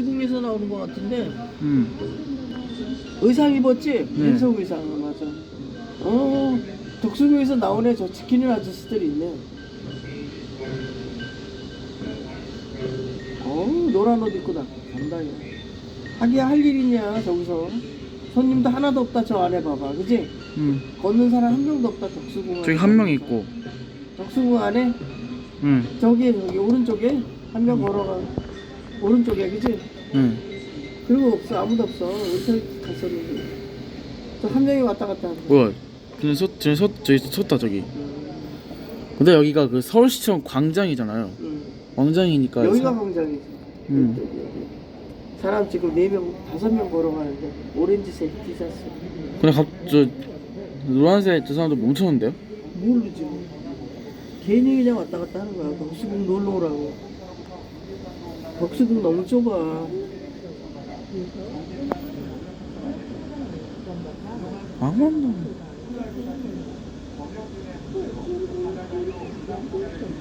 지궁에서 나오는 것 같은데 음. 의상 입었지? 네. 민속 의상 맞아. 어 독수궁에서 나오네 저 지키는 아저씨들이 있네. 어 노란 옷 입고 나 간다 야. 하기야 할 일 있냐 저기서 손님도 하나도 없다 저 안에 봐봐 그지? 음. 걷는 사람 한 명도 없다 독수궁 저기 한 명 있고. 독수궁 안에 음. 저기 저기 오른쪽에 한 명 걸어가 오른쪽에 그지? 음. 그리고 없어 아무도 없어 어디서 갔었는데 저한 명이 왔다 갔다 하는 뭐야? 근데 소, 저기 소, 저기 섰다 저기. 근데 여기가 그 서울시청 광장이잖아요. 응. 광장이니까. 여기가 사- 광장이지 여기. 사람 지금 네명 다섯 명 걸어가는데 오렌지색 티셔츠 근데 갑저 노란색 저 사람도 멈췄는데요? 모르지 괜히 그냥 왔다 갔다 하는 거야 덕수궁 놀러 오라고 덕수궁 너무 좁아. 아무도.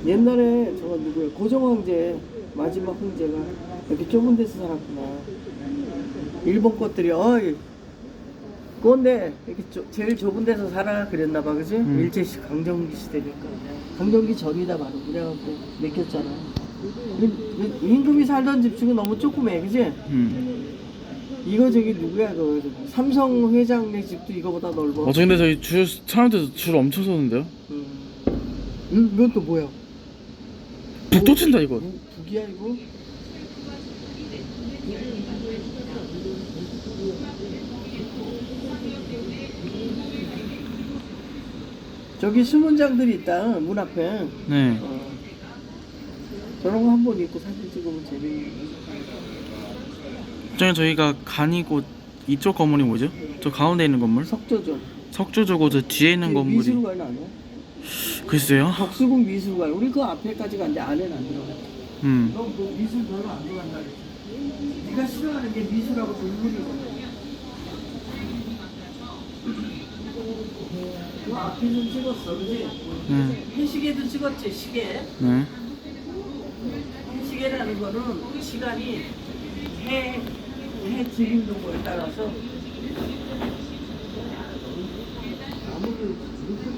옛날에 저거 누구야? 고종황제 마지막 황제가 이렇게 좁은 데서 살았구나. 일본 것들이 어이 그건데 이렇게 조- 제일 좁은 데서 살아? 그랬나 봐. 그지? 음. 일제 시 강점기 시대니까. 강점기 전이다 바로. 그래갖고 이- 임금이 살던 집 중에 너무 조그매 그지 음. 이거 저기 누구야 그 삼성 회장네 집도 이거보다 넓어 어, 저 근데 저기 줄 사람들 줄 엄청 섰는데요? 음. 음, 이건 또 뭐야 북 터친다 이거. 북- 북이야 이거? 저기 수문장들이 있다 문 앞에 네. 어. 저런 거 한 번 입고 사진 찍으면 재밌는 저희가 간이고 이쪽 건물이 뭐죠? 저 가운데 있는 건물? 석조죠 석조저고 저 뒤에 있는 건물이 미술관 아니야? 글쎄요. 덕수궁 미술관 우리 그 앞에까지 갔는데 안에는 안 들어가 음. 너뭐 미술 별로 안 좋아한다 네가 싫어하는 게 미술하고 동물이거든 그 앞에는 찍었어 그지? 네. 해시계도 찍었지 시계 네. 거는 시간이 해, 해 지금 동거에 따라서 거